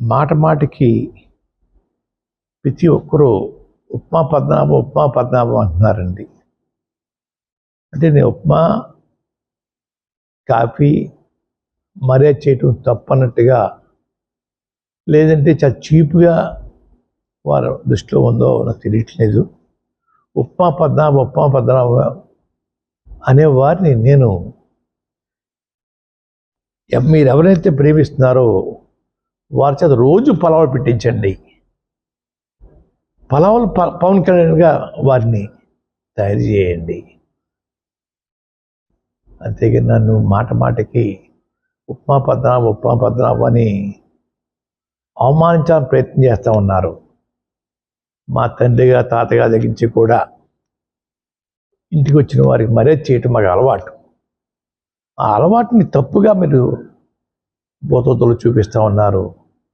మాట మాటికి ప్రతి ఒక్కరూ ఉప్మా పద్నాభం ఉప్మా పద్నాభం అంటున్నారండి. అంటే నేను ఉప్మా కాఫీ మర్యాద చేయటం తప్పన్నట్టుగా లేదంటే చాలా చీప్గా వారి దృష్టిలో ఉందో నాకు తెలియట్లేదు. ఉప్మా పద్నాభం ఉప్మా పద్నాభం అనే వారిని నేను మీరు ఎవరైతే ప్రేమిస్తున్నారో వారి చేత రోజు పలావులు పెట్టించండి. పలావులు ప- పవన్ కళ్యాణ్గా వారిని తయారు చేయండి. అంతేగా నన్ను మాట మాటకి ఉప్మా పద్మనాభ ఉప్మా పద్మనాభ అని అవమానించాలని ప్రయత్నం చేస్తూ ఉన్నారు. మా తండ్రిగా తాతగా తగ్గించి కూడా ఇంటికి వచ్చిన వారికి మరే చేయటం మాకు అలవాటు. ఆ అలవాటుని తప్పుగా మీరు బోతోతలు చూపిస్తూ ఉన్నారు.